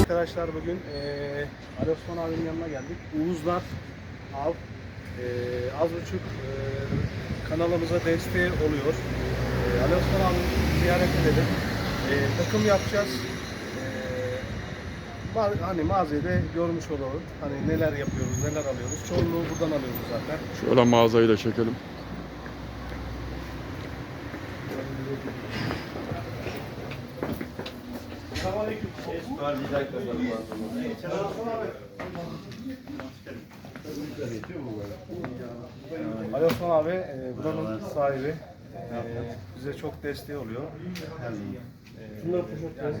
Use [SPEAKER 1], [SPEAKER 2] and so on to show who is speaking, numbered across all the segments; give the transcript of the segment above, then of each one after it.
[SPEAKER 1] Arkadaşlar bugün e, Ali Osman abinin yanına geldik. Uğuzlar Av e, az buçuk e, kanalımıza desteği oluyor. E, Ali Osman abini ziyaret edelim. E, takım yapacağız. E, Var, hani mağazayı görmüş olalım. Hani neler yapıyoruz, neler alıyoruz. Çoğunluğu buradan alıyoruz zaten.
[SPEAKER 2] Şöyle mağazayı da çekelim.
[SPEAKER 1] Ali Osman abi e, buranın sahibi. E, bize çok desteği oluyor. E, yani,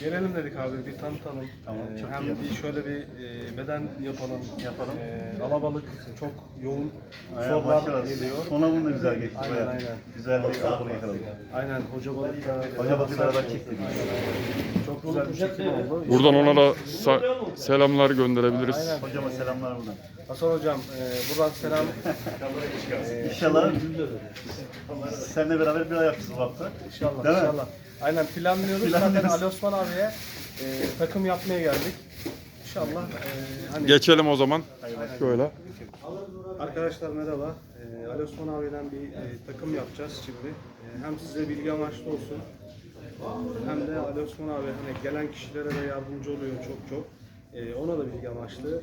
[SPEAKER 1] gelelim dedik abi bir tanıtalım.
[SPEAKER 3] Tamam,
[SPEAKER 1] E,
[SPEAKER 3] çok
[SPEAKER 1] hem
[SPEAKER 3] iyi
[SPEAKER 1] bir şöyle bir e, beden yapalım.
[SPEAKER 3] Yapalım.
[SPEAKER 1] E, alabalık çok yoğun
[SPEAKER 3] Ayağa
[SPEAKER 1] sorular
[SPEAKER 3] başlarız.
[SPEAKER 1] geliyor.
[SPEAKER 3] Sona bunu da güzel geçti.
[SPEAKER 1] Aynen,
[SPEAKER 3] bayağı.
[SPEAKER 1] aynen.
[SPEAKER 3] Güzel bir kapını yakaladık.
[SPEAKER 1] Aynen hoca balık da.
[SPEAKER 3] Hoca balığı beraber çektik.
[SPEAKER 1] Çok güzel bir çekim oldu.
[SPEAKER 2] Buradan ona da sa- selamlar gönderebiliriz.
[SPEAKER 1] Aynen.
[SPEAKER 3] Hocama selamlar buradan.
[SPEAKER 1] Hasan hocam e, buradan selam.
[SPEAKER 3] İnşallah seninle beraber bir ay yapacağız bu hafta.
[SPEAKER 1] İnşallah,
[SPEAKER 3] Değil mi?
[SPEAKER 1] inşallah. Aynen planlıyoruz.
[SPEAKER 3] Planlıyoruz.
[SPEAKER 1] Zaten Ali Osman abiye e, takım yapmaya geldik. İnşallah e, hani
[SPEAKER 2] Geçelim o zaman. Şöyle.
[SPEAKER 1] arkadaşlar merhaba. E, Ali Osman abiden bir e, takım yapacağız şimdi. E, hem size bilgi amaçlı olsun. Hem de Ali Osman abi hani gelen kişilere de yardımcı oluyor çok çok. E, ona da bilgi amaçlı.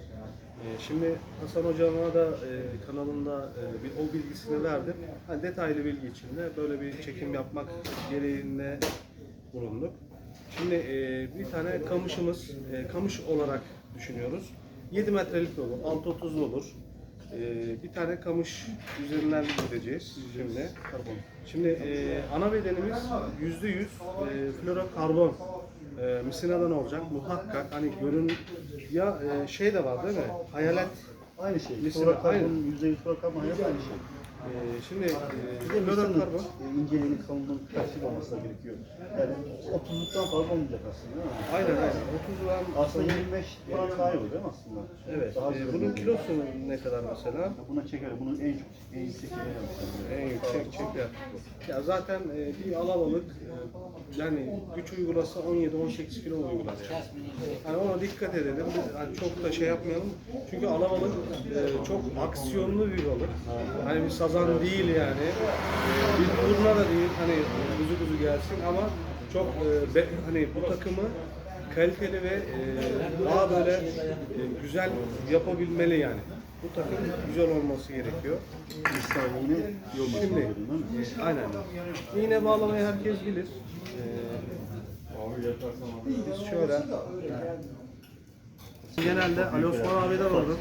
[SPEAKER 1] E, şimdi Hasan hocama da e, kanalında e, bir o bilgisini verdim. Hani detaylı bilgi içinde böyle bir çekim yapmak gereğinde bulunduk. Şimdi e, bir tane kamışımız, e, kamış olarak düşünüyoruz. 7 metrelik de olur, 6.30'lu olur. E, bir tane kamış üzerinden gideceğiz şimdi. Şimdi e, ana bedenimiz %100 e, florokarbon e, misinadan olacak muhakkak. Hani görün ya e, şey de var değil mi? Hayalet.
[SPEAKER 3] Aynı şey.
[SPEAKER 1] Misina,
[SPEAKER 3] karbon, %100 sonra karbon hayat aynı şey.
[SPEAKER 1] E, şimdi e,
[SPEAKER 3] misanın
[SPEAKER 1] florokarbon
[SPEAKER 3] e, inceliğinin kalınlığının plastik olması da gerekiyor. Yani 30'luktan fazla olmayacak aslında değil mi?
[SPEAKER 1] aynen aynen 30 gram
[SPEAKER 3] Aslında 25 falan daha iyi olur değil mi aslında?
[SPEAKER 1] Evet.
[SPEAKER 3] Daha
[SPEAKER 1] e, bunun kilosu ne kadar mesela?
[SPEAKER 3] Buna çekelim. Bunun en çok en yüksek yeri yapmışlar.
[SPEAKER 1] En yüksek çeker. Ya zaten e, bir alabalık e, yani güç uygulasa 17-18 kilo uygular yani. Hani ona dikkat edelim. Hani çok da şey yapmayalım. Çünkü alabalık e, çok aksiyonlu bir balık. Hani bir sazan değil yani. E, bir turna da değil. Hani kuzu kuzu gelsin ama çok e, be- hani bu takımı kaliteli ve e, daha böyle e, güzel yapabilmeli yani. Bu takım güzel olması gerekiyor.
[SPEAKER 3] Saniye yol
[SPEAKER 1] Şimdi, e, aynen. İğne bağlamayı herkes bilir. E, biz şöyle genelde Ali Osman abiden alırım.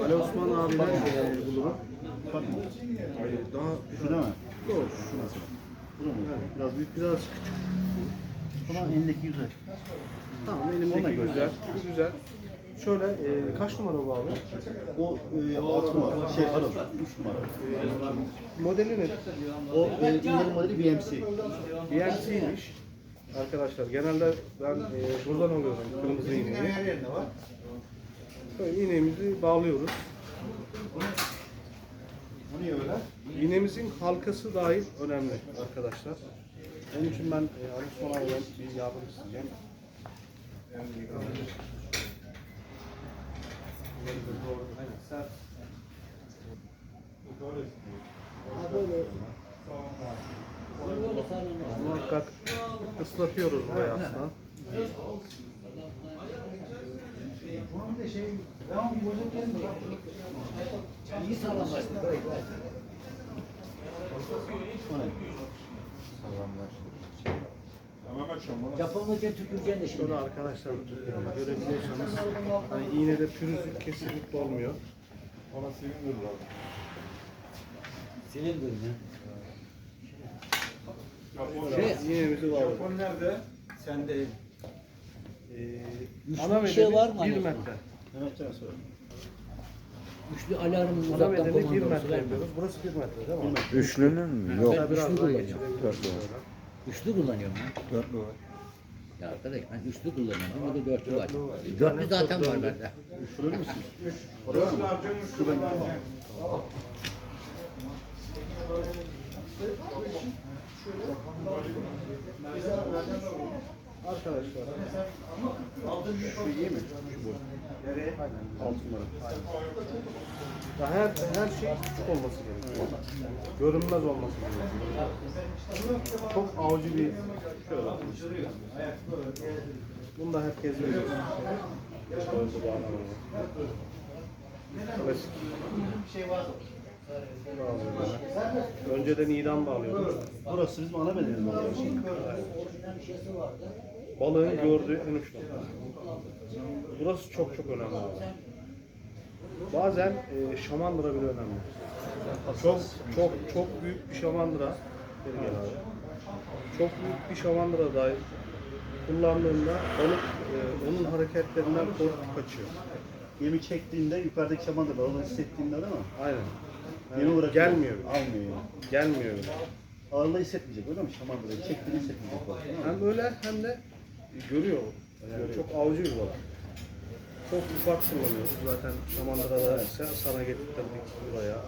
[SPEAKER 1] E, Ali Osman abiden e, bulurum. E, daha
[SPEAKER 3] Şu değil mi?
[SPEAKER 1] doğru.
[SPEAKER 3] Bu da mı? Biraz büyük.
[SPEAKER 1] Biraz küçük.
[SPEAKER 3] Ama elindeki güzel.
[SPEAKER 1] Tamam
[SPEAKER 3] Ona
[SPEAKER 1] elimdeki
[SPEAKER 3] göre.
[SPEAKER 1] güzel. Bu güzel. Şöyle e, kaç numara bu abi?
[SPEAKER 3] O e, 6 numara. Şey pardon 3 numara.
[SPEAKER 1] Modeli ne?
[SPEAKER 3] O e, iğnenin modeli BMC.
[SPEAKER 1] BMC'ymiş. Arkadaşlar genelde ben e, buradan alıyorum kırmızı iğneyi. Böyle iğnemizi bağlıyoruz.
[SPEAKER 3] Bu niye?
[SPEAKER 1] İğnemizin halkası dahil önemli arkadaşlar. Onun için ben e, Ali Osman abiden bir yardım isteyeceğim. Muhakkak ıslatıyoruz burayı aslında.
[SPEAKER 4] Japonca tüküreceksin de şimdi.
[SPEAKER 1] Şöyle arkadaşlar e, görebiliyorsanız hani iğnede pürüzlük kesinlikle olmuyor. Ona sevinirim abi.
[SPEAKER 4] Senin bölümü.
[SPEAKER 1] Şey, iğnemizi bağladık.
[SPEAKER 5] nerede? Sen de
[SPEAKER 1] Ee,
[SPEAKER 4] Güçlü
[SPEAKER 1] ana
[SPEAKER 4] bir şey var mı
[SPEAKER 1] 1
[SPEAKER 4] hani?
[SPEAKER 1] metre.
[SPEAKER 3] Evet canım sonra.
[SPEAKER 4] Üçlü alarm
[SPEAKER 1] Ana
[SPEAKER 4] uzaktan
[SPEAKER 1] bedeni 1
[SPEAKER 4] komandosu
[SPEAKER 1] metre
[SPEAKER 4] var mı?
[SPEAKER 1] yapıyoruz. Burası 1 metre değil mi?
[SPEAKER 2] Üçlünün mü? Yok.
[SPEAKER 1] Biraz
[SPEAKER 4] üçlü kullanıyorum. Üçlü kullanıyorum ben.
[SPEAKER 2] Dörtlü var.
[SPEAKER 4] Ya arkadaş ben üçlü kullanıyorum ama bir de dörtlü var. Dörtlü zaten var bende.
[SPEAKER 3] Şurada mısın?
[SPEAKER 1] Arkadaşlar
[SPEAKER 3] Şu iyi mi? Şu bu. Nereye? Altı numara.
[SPEAKER 1] ya her her şey küçük olması gerekiyor. Görünmez olması gerekiyor. Çok avcı bir şöyle bakın. Bunu da herkes biliyor. Klasik. Önceden idam bağlıyorduk.
[SPEAKER 3] Burası bizim ana bedenimiz oluyor.
[SPEAKER 1] Balığın gördüğü en uç nokta. Burası çok çok önemli. Bazen e, şamandıra bile önemli. Çok çok çok büyük bir şamandıra. Gel abi. Çok büyük bir şamandıra dahi kullandığında balık e, onun hareketlerinden korkup kaçıyor.
[SPEAKER 3] Yemi çektiğinde yukarıdaki şamandıra onu hissettiğinde değil mi?
[SPEAKER 1] Aynen.
[SPEAKER 3] Yemi
[SPEAKER 1] Yani
[SPEAKER 3] bırakıyor.
[SPEAKER 1] gelmiyor.
[SPEAKER 3] Almıyor yani.
[SPEAKER 1] Gelmiyor.
[SPEAKER 3] Ağırlığı hissetmeyecek öyle mi? Şamandırayı çektiğini hissetmeyecek?
[SPEAKER 1] Hem böyle hem de görüyor. Yani çok avcı bir balık. Çok ufak kullanıyoruz. Zaten Şamandıra'da ise sana getirdik buraya.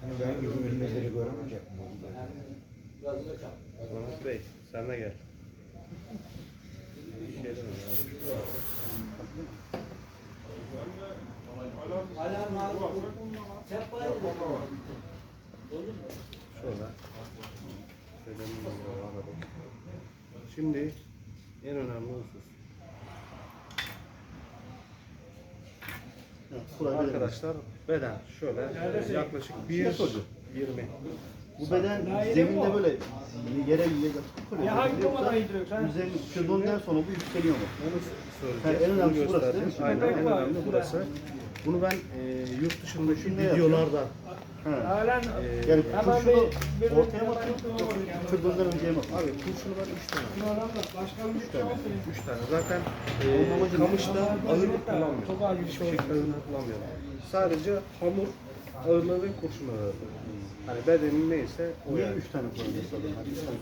[SPEAKER 6] Hani ben gibi ürünleri göremeyecek mi?
[SPEAKER 1] Mahmut Bey sen de gel. Bir şey Şimdi en önemli husus. Arkadaşlar beden şöyle yaklaşık 1
[SPEAKER 3] Şey soruyor.
[SPEAKER 1] 20.
[SPEAKER 3] Bu beden zeminde böyle yere yere.
[SPEAKER 7] Ya hangi numarayı indiriyor sen?
[SPEAKER 3] Üzerini kırdığından sonra bu yükseliyor mu?
[SPEAKER 1] Onu
[SPEAKER 3] Ha, en
[SPEAKER 1] Bunu
[SPEAKER 3] burası değil mi?
[SPEAKER 1] Aynen en önemli burası. Bunu ben e, yurt dışındaki videolarda.
[SPEAKER 7] Halen
[SPEAKER 1] e,
[SPEAKER 3] Yani
[SPEAKER 7] Hemen
[SPEAKER 3] kurşunu
[SPEAKER 7] bir- bir-
[SPEAKER 3] ortaya mı atıyor? Kırdığından önceye mi?
[SPEAKER 1] Abi kurşunu ben 3 tane.
[SPEAKER 7] başka bir şey yok.
[SPEAKER 1] 3 tane. Zaten e, kamışta ağırlık kullanmıyor. Hiçbir şekilde ağırlık kullanmıyor. Sadece hamur ağırlığı ve kurşun ağırlığı. Hani bedenin neyse o
[SPEAKER 3] Niye
[SPEAKER 1] yani.
[SPEAKER 3] üç tane kullanıyorsun?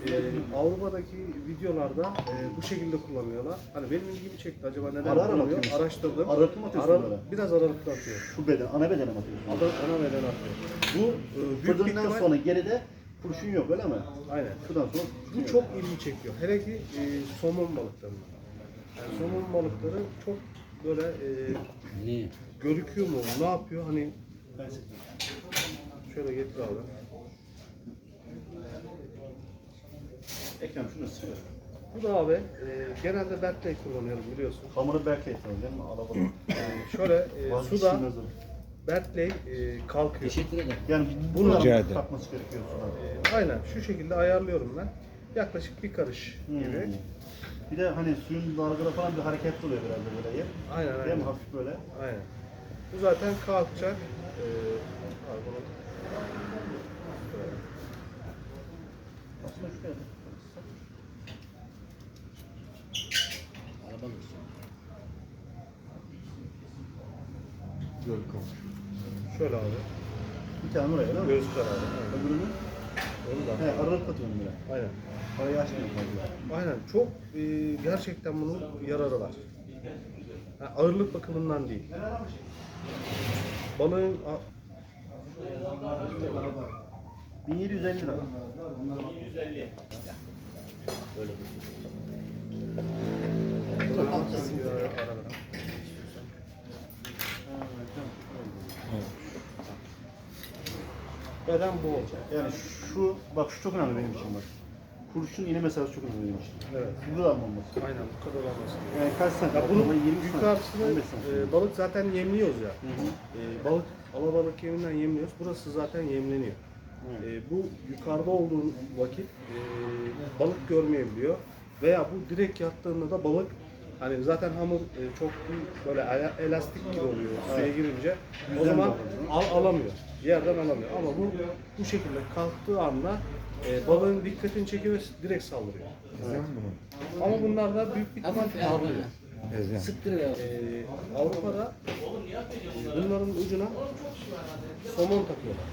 [SPEAKER 1] Ee. Avrupa'daki videolarda e, bu şekilde kullanıyorlar. Hani benim ilgimi çekti acaba neden
[SPEAKER 3] Ara ara
[SPEAKER 1] kullanıyor?
[SPEAKER 3] atıyorsun?
[SPEAKER 1] Araştırdım.
[SPEAKER 3] Aralıklı mı atıyorsun
[SPEAKER 1] Ara-
[SPEAKER 3] böyle?
[SPEAKER 1] Biraz aralıklı atıyor.
[SPEAKER 3] Şu beden, ana bedene mi atıyorsun?
[SPEAKER 1] Ada, ana beden atıyor. Bu e, büyük bir
[SPEAKER 3] Kırdığından
[SPEAKER 1] ihtimal...
[SPEAKER 3] sonra geride kurşun yok öyle mi?
[SPEAKER 1] Aynen.
[SPEAKER 3] Şuradan sonra kurşun
[SPEAKER 1] Bu
[SPEAKER 3] yok.
[SPEAKER 1] çok ilgi çekiyor. Hele ki e, somon balıklarında. Yani somon balıkları çok böyle e,
[SPEAKER 4] Ne?
[SPEAKER 1] görüküyor mu? Ne yapıyor? Hani
[SPEAKER 3] Ben
[SPEAKER 1] şöyle getir abi.
[SPEAKER 3] Ekrem şunu sıkıyor.
[SPEAKER 1] Bu da abi e, genelde Berkeley kullanıyorum biliyorsun.
[SPEAKER 3] Hamuru belki etmiyor değil mi? Alabalım.
[SPEAKER 1] E, şöyle e, suda. Berkeley e, kalkıyor.
[SPEAKER 4] Teşekkür ederim.
[SPEAKER 3] Yani
[SPEAKER 1] Bunu-
[SPEAKER 6] Rica ederim.
[SPEAKER 3] katması gerekiyor suda.
[SPEAKER 1] E, aynen şu şekilde ayarlıyorum ben. Yaklaşık bir karış gibi.
[SPEAKER 3] Hmm. Bir de hani suyun dalgaları falan bir hareketli oluyor herhalde böyle yer.
[SPEAKER 1] Aynen
[SPEAKER 3] Değil mi?
[SPEAKER 1] aynen.
[SPEAKER 3] Hafif böyle.
[SPEAKER 1] Aynen. Bu zaten kalkacak. E.
[SPEAKER 4] Arabalık için.
[SPEAKER 1] şöyle abi.
[SPEAKER 3] Bir tane oraya değil mi?
[SPEAKER 1] Göz kararı.
[SPEAKER 3] Öbürünü
[SPEAKER 1] Onu da.
[SPEAKER 3] he, aralık katıyorum bile.
[SPEAKER 1] Aynen.
[SPEAKER 3] Parayı açmıyorum fazla.
[SPEAKER 1] Aynen. Çok e, gerçekten bunun yararı var. Ha, ağırlık bakımından değil. Balığın a-
[SPEAKER 3] 1750 lira.
[SPEAKER 1] beden bu olacak.
[SPEAKER 3] Yani şu, bak şu çok önemli benim için bak. Kurşun iğne meselesi çok önemli benim için.
[SPEAKER 1] Evet.
[SPEAKER 3] Bu da almamız.
[SPEAKER 1] Aynen bu kadar olması.
[SPEAKER 3] Yani kaç santim?
[SPEAKER 1] Ya bunun
[SPEAKER 3] 20 santim,
[SPEAKER 1] yukarısını
[SPEAKER 3] 15 santim.
[SPEAKER 1] e, balık zaten yemliyoruz ya.
[SPEAKER 3] Hı hı.
[SPEAKER 1] E, balık alabalık yeminden yemliyoruz. Burası zaten yemleniyor.
[SPEAKER 3] Evet.
[SPEAKER 1] E, bu yukarıda olduğu vakit e, balık görmeyebiliyor. Veya bu direkt yattığında da balık hani zaten hamur e, çok böyle ela- elastik gibi oluyor suya girince. O zaman al, alamıyor. Yerden alamıyor. Ama bu bu şekilde kalktığı anda e, balığın dikkatini çekiyor ve direkt saldırıyor. Ama bunlar da büyük bir ihtimal pahalı.
[SPEAKER 6] Ezem.
[SPEAKER 4] Sıktırıyor.
[SPEAKER 1] Ee, Avrupa'da e, bunların ucuna somon takıyorlar.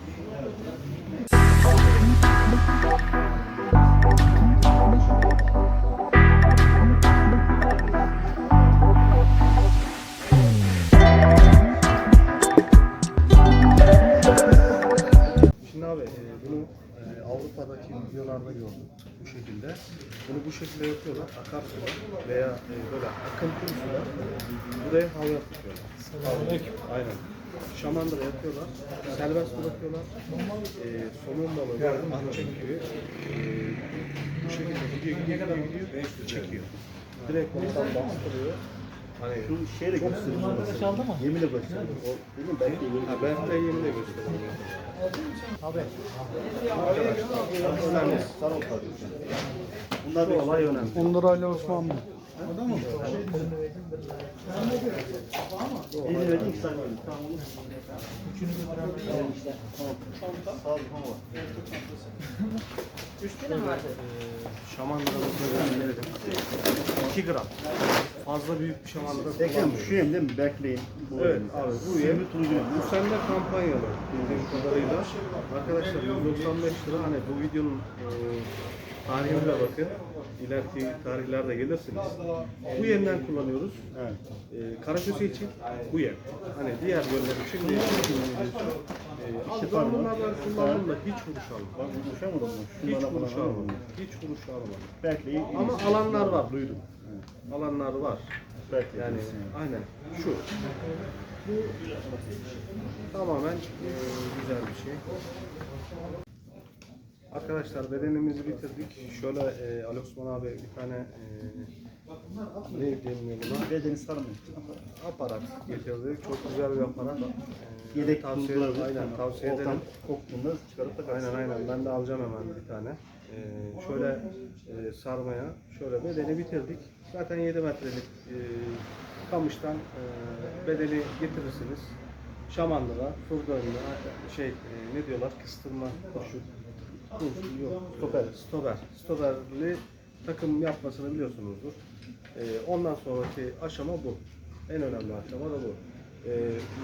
[SPEAKER 1] Videolar videolarda gördüm bu şekilde. Bunu bu şekilde yapıyorlar. Akarsuda veya e, böyle akıntılı suda buraya havya tutuyorlar. Aynen. Şamandıra yapıyorlar. Serbest bırakıyorlar. E, somun balığı gibi e, bu şekilde gidiyor gidiyor gidiyor gidiyor çekiyor. Direkt oradan bastırıyor. Hani
[SPEAKER 3] Şu şeyle göstereyim. Çaldı mı? Yeminle göstereyim. O dedim belki yemin.
[SPEAKER 1] Ha, ben de yemin de göstereyim. Abi. Arkadaşlar önemli.
[SPEAKER 3] Sarı kardeşim. Bunlar
[SPEAKER 1] Bu olay önemli.
[SPEAKER 6] Onur Ali Osman mı?
[SPEAKER 3] Elini verdin iki saniye. Tamam. Üçünü bir beraber. Tamam. Sağ ol. Tamam.
[SPEAKER 1] Şamandıra bakımı verelim. 2 gram. Fazla büyük bir şamandıra
[SPEAKER 3] Ekrem
[SPEAKER 1] kullanmıyoruz.
[SPEAKER 3] şu yem değil mi? Bekleyin. Bu
[SPEAKER 1] Evet abi bu yem
[SPEAKER 3] yem.
[SPEAKER 1] sende kampanyalı bildiğim kadarıyla. Arkadaşlar 195 lira hani bu videonun e, tarihine de bakın. İleriki tarihlerde gelirsiniz. Bu yemden kullanıyoruz.
[SPEAKER 3] Evet.
[SPEAKER 1] E, karaköse için bu yem. Hani diğer yönler için değil. E, az ben bunlardan kullandım da hiç vuruş almadım.
[SPEAKER 3] Bak bu uçamadım mı?
[SPEAKER 1] Hiç
[SPEAKER 3] Şunlara
[SPEAKER 1] vuruş
[SPEAKER 3] falan
[SPEAKER 1] almadım. Hiç vuruş almadım.
[SPEAKER 3] Bekleyin.
[SPEAKER 1] Ama alanlar var duydum. Alanlar var.
[SPEAKER 3] Bekleyin.
[SPEAKER 1] Yani aynen şu. Bu tamamen e, güzel bir şey. Arkadaşlar bedenimizi bitirdik. Şöyle e, Ali Osman abi bir tane e, ne deniyor buna?
[SPEAKER 3] Bedeni sarmayın.
[SPEAKER 1] Aparat getirdik. Çok güzel bir aparat. E,
[SPEAKER 3] Yedek
[SPEAKER 1] tavsiye,
[SPEAKER 3] bulguları.
[SPEAKER 1] aynen tavsiye ederim.
[SPEAKER 3] koktuğunda çıkarıp takarsın.
[SPEAKER 1] Aynen aynen ben de alacağım hemen bir tane. Ee, şöyle e, sarmaya şöyle bedeni bitirdik. Zaten 7 metrelik e, kamıştan e, bedeni getirirsiniz. Şamandıra, furdanla, şey e, ne diyorlar kıstırma kuşu. Kuş, yok, stoper. Stoper. Stoperli takım yapmasını biliyorsunuzdur. E, ondan sonraki aşama bu. En önemli aşama da bu. E,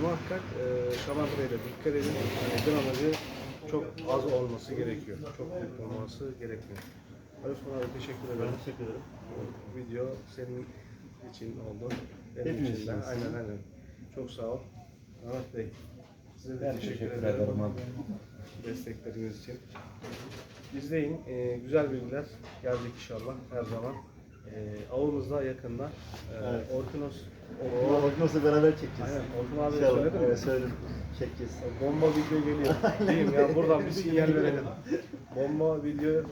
[SPEAKER 1] muhakkak e, şamandıraya da dikkat edin. Yani gramajı çok az olması gerekiyor. Çok büyük olması gerekmiyor. Osman abi teşekkür
[SPEAKER 3] Ben
[SPEAKER 1] ederim.
[SPEAKER 3] teşekkür ederim.
[SPEAKER 1] Video senin için oldu. Benim
[SPEAKER 3] Hepimiz
[SPEAKER 1] için de. Aynen aynen. Çok sağ ol. Ahmet Bey. Size de
[SPEAKER 6] Ben
[SPEAKER 1] teşekkür,
[SPEAKER 6] teşekkür
[SPEAKER 1] ederim.
[SPEAKER 6] ederim abi.
[SPEAKER 1] Destekleriniz için. İzleyin. Ee, güzel bilgiler gelecek inşallah her zaman. Ee, avımızda yakında. Ee,
[SPEAKER 3] Evet.
[SPEAKER 1] Orkinos.
[SPEAKER 3] Bak nasıl beraber çekeceğiz.
[SPEAKER 1] Aynen. Orkun abi
[SPEAKER 3] İnşallah.
[SPEAKER 1] söyledin mi?
[SPEAKER 3] Evet söyledim. Çekeceğiz.
[SPEAKER 1] Bomba video geliyor. Diyeyim ya buradan bir sinyal verelim. Bomba video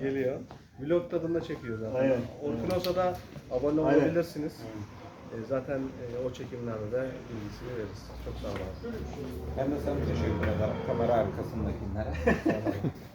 [SPEAKER 1] geliyor. Vlog tadında çekiyor zaten.
[SPEAKER 3] Aynen.
[SPEAKER 1] Orkinos'a da abone
[SPEAKER 3] Aynen.
[SPEAKER 1] olabilirsiniz. Ee, zaten e, o çekimlerde de bilgisini veririz. Çok sağ olun.
[SPEAKER 6] Ben de sana teşekkür ederim kamera arkasındakilere.